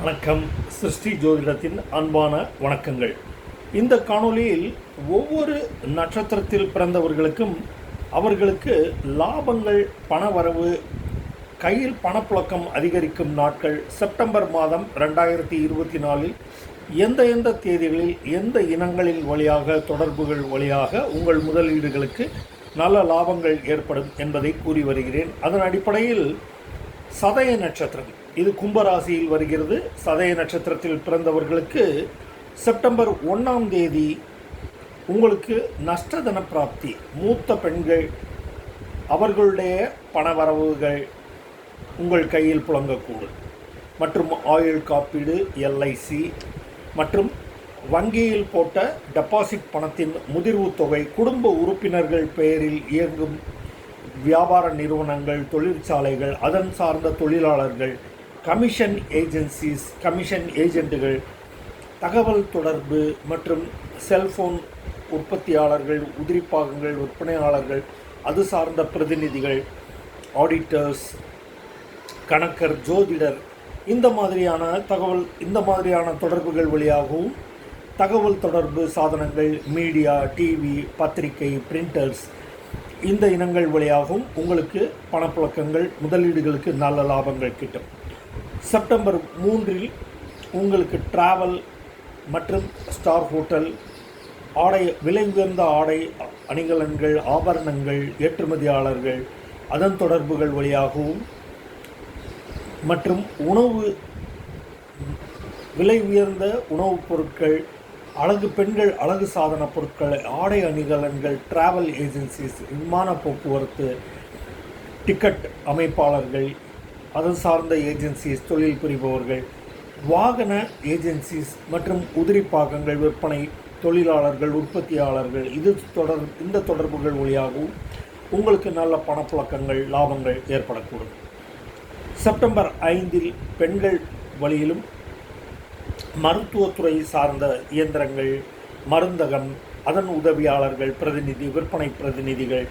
வணக்கம். சிருஷ்டி ஜோதிடத்தின் அன்பான வணக்கங்கள். இந்த காணொளியில் ஒவ்வொரு நட்சத்திரத்தில் பிறந்தவர்களுக்கும் அவர்களுக்கு லாபங்கள் பணவரவு கையில் பணப்புழக்கம் அதிகரிக்கும் நாட்கள். செப்டம்பர் மாதம் ரெண்டாயிரத்தி இருபத்தி நாலில் எந்த எந்த தேதிகளில் எந்த இனங்களின் வழியாக தொடர்புகள் வழியாக உங்கள் முதலீடுகளுக்கு நல்ல லாபங்கள் ஏற்படும் என்பதை கூறி வருகிறேன். அதன் அடிப்படையில் சதய நட்சத்திரம் இது கும்பராசியில் வருகிறது. சதய நட்சத்திரத்தில் பிறந்தவர்களுக்கு செப்டம்பர் ஒன்றாம் தேதி உங்களுக்கு நஷ்டதன பிராப்தி. மூத்த பெண்கள் அவர்களுடைய பணவரவுகள் உங்கள் கையில் புழங்கக்கூடும். மற்றும் ஆயுள் காப்பீடு எல்ஐசி மற்றும் வங்கியில் போட்ட டெபாசிட் பணத்தின் முதிர்வு தொகை குடும்ப உறுப்பினர்கள் பெயரில் இயங்கும் வியாபார நிறுவனங்கள் தொழிற்சாலைகள் அதன் சார்ந்த தொழிலாளர்கள் கமிஷன் ஏஜென்சிஸ் கமிஷன் ஏஜென்ட்டுகள் தகவல் தொடர்பு மற்றும் செல்ஃபோன் உற்பத்தியாளர்கள் உதிரிப்பாகங்கள் விற்பனையாளர்கள் அது சார்ந்த பிரதிநிதிகள் ஆடிட்டர்ஸ் கணக்கர் ஜோதிடர் இந்த மாதிரியான தகவல் இந்த மாதிரியான தொடர்புகள் வழியாகவும் தகவல் தொடர்பு சாதனங்கள் மீடியா டிவி பத்திரிகை பிரிண்டர்ஸ் இந்த இனங்கள் வழியாகவும் உங்களுக்கு பணப்புழக்கங்கள் முதலீடுகளுக்கு நல்ல லாபங்கள் கிட்டும். செப்டம்பர் மூன்றில் உங்களுக்கு டிராவல் மற்றும் ஸ்டார் ஹோட்டல் ஆடை விலை உயர்ந்த ஆடை அணிகலன்கள் ஆபரணங்கள் ஏற்றுமதியாளர்கள் அதன் தொடர்புகள் வழியாகவும் மற்றும் உணவு விலை உயர்ந்த உணவுப் பொருட்கள் அழகு பெண்கள் அழகு சாதன பொருட்கள் ஆடை அணிகலன்கள் டிராவல் ஏஜென்சிஸ் விமான போக்குவரத்து டிக்கெட் அமைப்பாளர்கள் அது சார்ந்த ஏஜென்சிஸ் தொழில் புரிபவர்கள் வாகன ஏஜென்சிஸ் மற்றும் உதிரி பாகங்கள் விற்பனை தொழிலாளர்கள் உற்பத்தியாளர்கள். இது தொடர் இந்த தொடர்புகள் வழியாகவும் உங்களுக்கு நல்ல பணப்புழக்கங்கள் லாபங்கள் ஏற்படக்கூடும். செப்டம்பர் ஐந்தில் பெண்கள் வழியிலும் மருத்துவத்துறை சார்ந்த இயந்திரங்கள் மருந்தகம் அதன் உதவியாளர்கள் பிரதிநிதி விற்பனை பிரதிநிதிகள்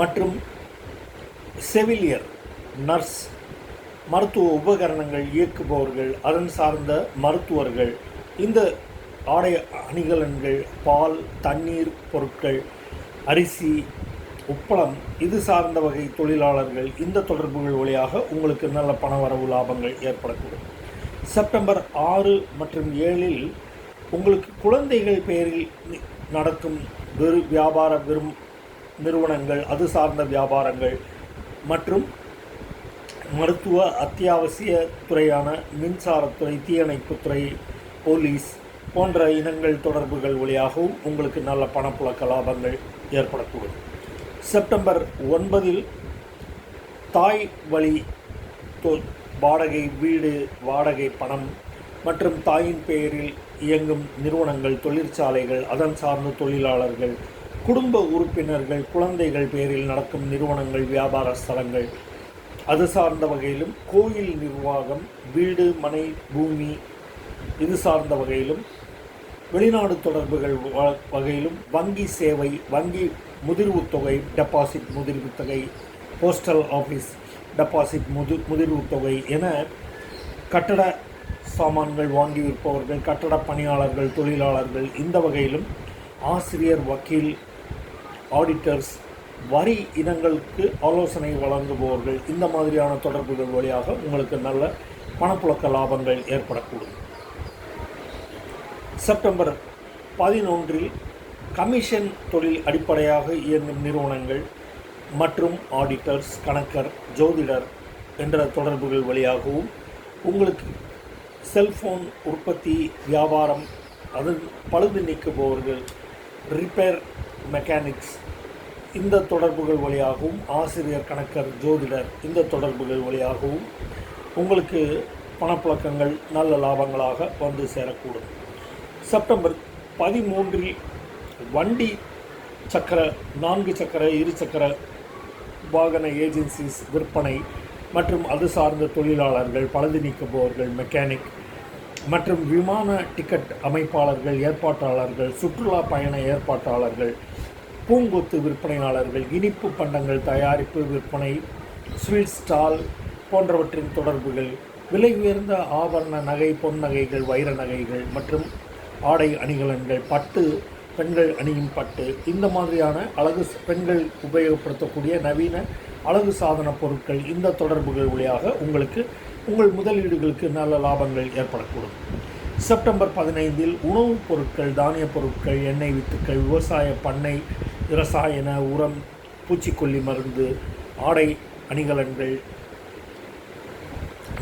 மற்றும் செவிலியர் நர்ஸ் மருத்துவ உபகரணங்கள் இயக்குபவர்கள் அதன் சார்ந்த மருத்துவர்கள் இந்த ஆடை அணிகலன்கள் பால் தண்ணீர் பொருட்கள் அரிசி உப்பளம் இது சார்ந்த வகை தொழிலாளர்கள் இந்த தொடர்புகள் வழியாக உங்களுக்கு நல்ல பணவரவு லாபங்கள் ஏற்படக்கூடும். செப்டம்பர் ஆறு மற்றும் ஏழில் உங்களுக்கு குழந்தைகள் பெயரில் நடக்கும் வெறு வியாபார விரும் நிறுவனங்கள் அது சார்ந்த வியாபாரங்கள் மற்றும் மருத்துவ அத்தியாவசிய துறையான மின்சாரத்துறை தீயணைப்புத்துறை போலீஸ் போன்ற இனங்கள் தொடர்புகள் வழியாகவும் உங்களுக்கு நல்ல பணப்புழக்க லாபங்கள் ஏற்படக்கூடும். செப்டம்பர் ஒன்பதில் தாய் வழி தொ- வாடகை வீடு வாடகை பணம் மற்றும் தாயின் பெயரில் இயங்கும் நிறுவனங்கள் தொழிற்சாலைகள் அதன் சார்ந்த தொழிலாளர்கள் குடும்ப உறுப்பினர்கள் குழந்தைகள் பெயரில் நடக்கும் நிறுவனங்கள் வியாபார ஸ்தலங்கள் அது சார்ந்த வகையிலும் கோயில் நிர்வாகம் வீடு மனை பூமி இது சார்ந்த வகையிலும் வெளிநாடு தொடர்புகள் வ- வகையிலும் வங்கி சேவை வங்கி முதிர்வு தொகை டெபாசிட் முதிர்வு தொகை போஸ்டல் ஆஃபீஸ் டெபாசிட் முது முதிர்வு தொகை என கட்டட சாமான்கள் வாங்கி விற்பவர்கள் கட்டட பணியாளர்கள் தொழிலாளர்கள் இந்த வகையிலும் ஆசிரியர் வக்கீல் ஆடிட்டர்ஸ் வரி இனங்களுக்கு ஆலோசனை வழங்குபவர்கள் இந்த மாதிரியான தொடர்புகள் வழியாக உங்களுக்கு நல்ல பணப்புழக்க லாபங்கள் ஏற்படக்கூடும். செப்டம்பர் பதினொன்றில் கமிஷன் தொழில் அடிப்படையாக இயங்கும் நிறுவனங்கள் மற்றும் ஆடிட்டர்ஸ் கணக்கர் ஜோதிடர் என்ற தொடர்புகள் வழியாகவும் உங்களுக்கு செல்ஃபோன் உற்பத்தி வியாபாரம் அது பழுது நீக்குபவர்கள் ரிப்பேர் மெக்கானிக்ஸ் இந்த தொடர்புகள் வழியாகவும் ஆசிரியர் கணக்கர் ஜோதிடர் இந்த தொடர்புகள் வழியாகவும் உங்களுக்கு பணப்புழக்கங்கள் நல்ல லாபங்களாக வந்து சேரக்கூடும். செப்டம்பர் பதிமூன்றில் வண்டி சக்கர நான்கு சக்கர இரு சக்கர வாகன ஏஜென்சிஸ் விற்பனை மற்றும் அது சார்ந்த தொழிலாளர்கள் பழுது நீக்குபவர்கள் மெக்கானிக் மற்றும் விமான டிக்கெட் அமைப்பாளர்கள் ஏற்பாட்டாளர்கள் சுற்றுலா பயண ஏற்பாட்டாளர்கள் பூங்கொத்து விற்பனையாளர்கள் இனிப்பு பண்டங்கள் தயாரிப்பு விற்பனை ஸ்வீட் ஸ்டால் போன்றவற்றின் தொடர்புகள் விலை உயர்ந்த ஆபரண நகை பொன் நகைகள் வைர நகைகள் மற்றும் ஆடை அணிகலன்கள் பட்டு பெண்கள் அணியும் பட்டு இந்த மாதிரியான அழகு பெண்கள் உபயோகப்படுத்தக்கூடிய நவீன அழகு சாதன பொருட்கள் இந்த தொடர்புகள் வழியாக உங்களுக்கு உங்கள் முதலீடுகளுக்கு நல்ல லாபங்கள் ஏற்படக்கூடும். செப்டம்பர் பதினைந்தில் உணவுப் பொருட்கள் தானிய பொருட்கள் எண்ணெய் வித்துக்கள் விவசாய பண்ணை ரசாயன உரம் பூச்சிக்கொல்லி மருந்து ஆடை அணிகலன்கள்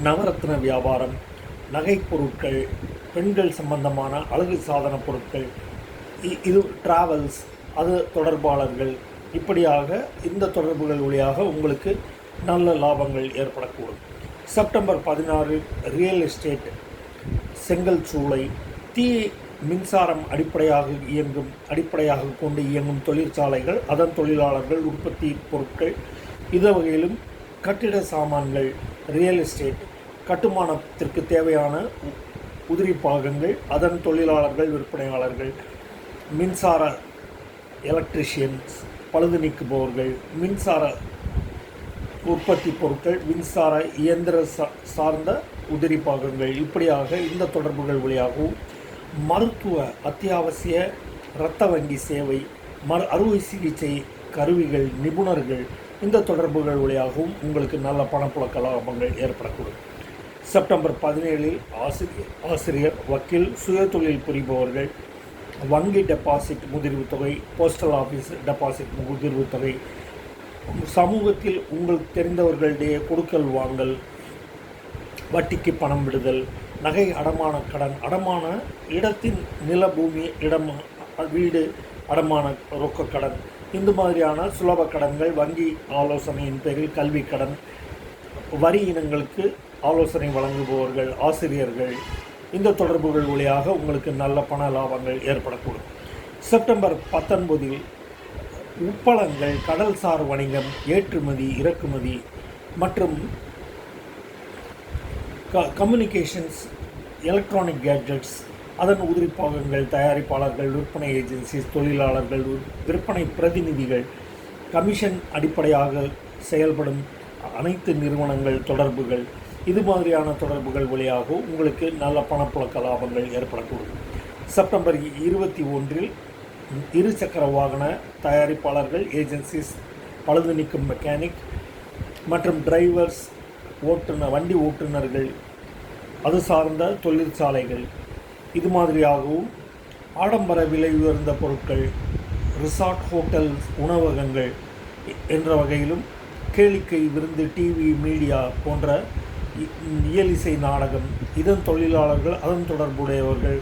நவரத்ன வியாபாரம் நகைப்பொருட்கள் பெண்கள் சம்பந்தமான அழகு சாதன பொருட்கள் இது டிராவல்ஸ் அது தொடர்பாளர்கள். இப்படியாக இந்த தொடர்புகள் வழியாக உங்களுக்கு நல்ல லாபங்கள் ஏற்படக்கூடும். செப்டம்பர் பதினாறு ரியல் எஸ்டேட் செங்கல் சூளை தீ மின்சாரம் அடிப்படையாக இயங்கும் அடிப்படையாக கொண்டு இயங்கும் தொழிற்சாலைகள் அதன் தொழிலாளர்கள் உற்பத்தி பொருட்கள் இது வகையிலும் கட்டிட சாமான்கள் ரியல் எஸ்டேட் கட்டுமானத்திற்கு தேவையான உதிரி பாகங்கள் அதன் தொழிலாளர்கள் விற்பனையாளர்கள் மின்சார எலக்ட்ரிஷியன்ஸ் பழுது நீக்குபவர்கள் மின்சார உற்பத்தி பொருட்கள் மின்சார இயந்திர சா- சார்ந்த உதிரி பாகங்கள் இப்படியாக இந்த தொடர்புகள் வழியாகவும் மருத்துவ அத்தியாவசிய இரத்த வங்கி சேவை மறு அறுவை சிகிச்சை கருவிகள் நிபுணர்கள். இந்த தொடர்புகள் வழியாகவும் உங்களுக்கு நல்ல பணப்புழக்க லாபங்கள் ஏற்படக்கூடும். செப்டம்பர் பதினேழில் ஆசிரியர் ஆசிரியர் வக்கீல் சுயதொழில் புரிபவர்கள் வங்கி டெபாசிட் முதிர்வு தொகை போஸ்டல் ஆஃபீஸ் டெபாசிட் முதிர்வு தொகை சமூகத்தில் உங்களுக்கு தெரிந்தவர்களிடையே கொடுக்கல் வாங்கல் வட்டிக்கு பணம் விடுதல் நகை அடமான கடன் அடமான இடத்தின் நில பூமி இடம் வீடு அடமான ரொக்க கடன். இந்த மாதிரியான சுலப கடன்கள் வங்கி ஆலோசனையின் பேரில் கல்வி கடன். வரி இனங்களுக்கு ஆலோசனை வழங்குபவர்கள் ஆசிரியர்கள். இந்த தொடர்புகள் வழியாக உங்களுக்கு நல்ல பண லாபங்கள் ஏற்படக்கூடும். செப்டம்பர் பத்தொன்பதில் உப்பளங்கள் கடல்சார் வணிகம் ஏற்றுமதி இறக்குமதி மற்றும் க கம்யூனிகேஷன்ஸ் எலக்ட்ரானிக் கேட்ஜெட்ஸ் அதன் உதிரி பாகங்கள் தயாரிப்பாளர்கள் விற்பனை ஏஜென்சிஸ் தொழிலாளர்கள் விற்பனை பிரதிநிதிகள் கமிஷன் அடிப்படையாக செயல்படும் அனைத்து நிறுவனங்கள் தொடர்புகள் இது மாதிரியான தொடர்புகள் வழியாக உங்களுக்கு நல்ல பணப்புழக்க லாபங்கள் ஏற்படக்கூடும். செப்டம்பர் இருபத்தி ஒன்றில் இருசக்கர வாகன தயாரிப்பாளர்கள் ஏஜென்சிஸ் பழுது நீக்கும் மெக்கானிக் மற்றும் டிரைவர்ஸ் ஓட்டுநர் வண்டி ஓட்டுநர்கள் அது சார்ந்த தொழிற்சாலைகள். இது மாதிரியாகவும் ஆடம்பர விலை உயர்ந்த பொருட்கள் ரிசார்ட் ஹோட்டல் உணவகங்கள் என்ற வகையிலும் கேளிக்கை விருந்து டிவி மீடியா போன்ற இ- இயலிசை நாடகம் இதன் தொழிலாளர்கள் அதன் தொடர்புடையவர்கள்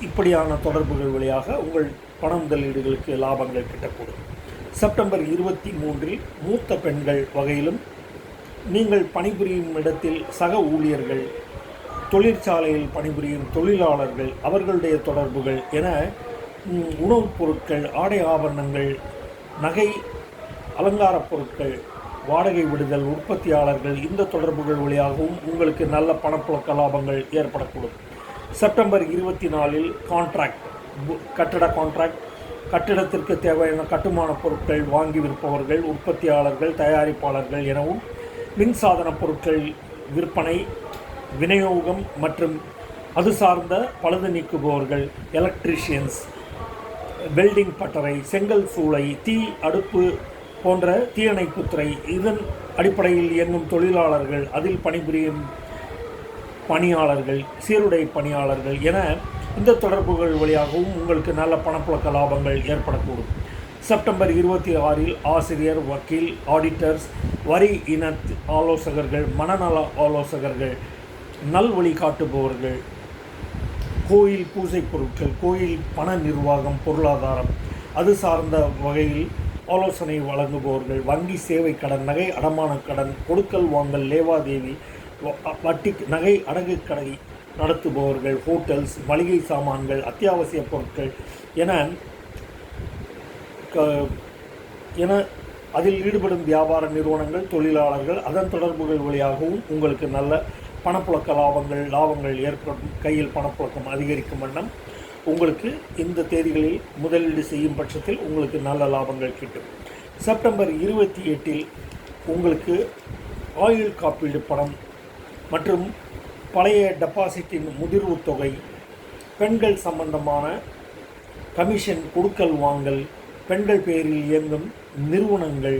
இப்படியான தொடர்புகள் வழியாக உங்கள் பண முதலீடுகளுக்கு லாபங்கள் கிட்டக்கூடும். செப்டம்பர் இருபத்தி மூன்றில் மூத்த பெண்கள் வகையிலும் நீங்கள் பணிபுரியும் இடத்தில் சக ஊழியர்கள் தொழிற்சாலையில் பணிபுரியும் தொழிலாளர்கள் அவர்களுடைய தொடர்புகள் என உணவுப் பொருட்கள் ஆடை ஆபரணங்கள் நகை அலங்காரப் பொருட்கள் வாடகை விடுதல் உற்பத்தியாளர்கள் இந்த தொடர்புகள் வழியாகவும் உங்களுக்கு நல்ல பணப்புழக்க லாபங்கள் ஏற்படக்கூடும். செப்டம்பர் இருபத்தி நாலில் கான்ட்ராக்ட் கட்டட கான்ட்ராக்ட் கட்டிடத்திற்கு தேவையான கட்டுமான பொருட்கள் வாங்கி விற்பவர்கள் உற்பத்தியாளர்கள் தயாரிப்பாளர்கள் எனவும் மின்சாதன பொருட்கள் விற்பனை விநியோகம் மற்றும் அது சார்ந்த பழுது நீக்குபவர்கள் எலக்ட்ரிஷியன்ஸ் வெல்டிங் பட்டறை செங்கல் சூளை தீ அடுப்பு போன்ற தீயணைப்புத்துறை இதன் அடிப்படையில் இயங்கும் தொழிலாளர்கள் அதில் பணிபுரியும் பணியாளர்கள் சீருடை பணியாளர்கள் என இந்த தொடர்புகள் வழியாகவும் உங்களுக்கு நல்ல பணப்புழக்க லாபங்கள் ஏற்படக்கூடும். செப்டம்பர் இருபத்தி ஆறில் ஆசிரியர் வக்கீல் ஆடிட்டர்ஸ் வரி இன ஆலோசகர்கள் மனநல ஆலோசகர்கள் நல் வழிகாட்டுபவர்கள் கோயில் பூஜை பொருட்கள் கோயில் பண நிர்வாகம் பொருளாதாரம் அது சார்ந்த வகையில் ஆலோசனை வழங்குபவர்கள் வங்கி சேவை கடன் நகை அடமான கடன் கொடுக்கல் வாங்கல் லேவாதேவி வட்டி நகை அடகு கடை நடத்துபவர்கள் ஹோட்டல்ஸ் மளிகை சாமான்கள் அத்தியாவசிய பொருட்கள் என என அதில் ஈடுபடும் வியாபார நிறுவனங்கள் தொழிலாளர்கள் அதன் தொடர்புகள் வழியாகவும் உங்களுக்கு நல்ல பணப்புழக்க லாபங்கள் லாபங்கள் ஏற்படும் கையில் பணப்புழக்கம் அதிகரிக்கும் வண்ணம் உங்களுக்கு இந்த தேதிகளில் முதலீடு செய்யும் பட்சத்தில் உங்களுக்கு நல்ல லாபங்கள் கிட்டும். செப்டம்பர் இருபத்தி எட்டில் உங்களுக்கு ஆயுள் காப்பீடு பணம் மற்றும் பழைய டெபாசிட்டின் முதிர்வு தொகை பெண்கள் சம்பந்தமான கமிஷன் கொடுக்கல் வாங்கல் பெண்கள் பெயரில் இயங்கும் நிறுவனங்கள்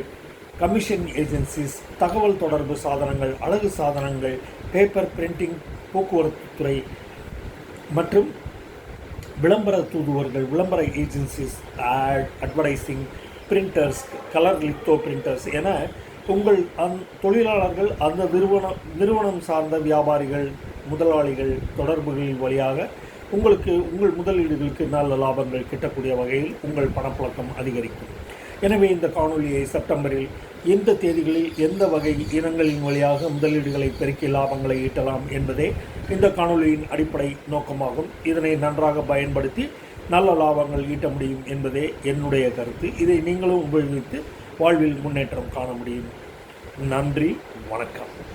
கமிஷன் ஏஜென்சிஸ் தகவல் தொடர்பு சாதனங்கள் அழகு சாதனங்கள் பேப்பர் பிரிண்டிங் போக்குவரத்து துறை மற்றும் விளம்பர தூதுவர்கள் விளம்பர agencies ad advertising printers colour litho printers என உங்கள் அந் தொழிலாளர்கள் அந்த நிறுவனம் நிறுவனம் சார்ந்த வியாபாரிகள் முதலாளிகள் தொடர்புகளின் வழியாக உங்களுக்கு உங்கள் முதலீடுகளுக்கு நல்ல லாபங்கள் கிட்டக்கூடிய வகையில் உங்கள் பணப்புழக்கம் அதிகரிக்கும். எனவே இந்த காணொளியை செப்டம்பரில் எந்த தேதிகளில் எந்த வகை இனங்களின் வழியாக முதலீடுகளை பெருக்கி லாபங்களை ஈட்டலாம் என்பதே இந்த காணொளியின் அடிப்படை நோக்கமாகும். இதனை நன்றாக பயன்படுத்தி நல்ல லாபங்கள் ஈட்ட முடியும் என்பதே என்னுடைய கருத்து. இதை நீங்களும் உபயோகித்து வாழ்வில் முன்னேற்றம் காண முடியும். நன்றி வணக்கம்.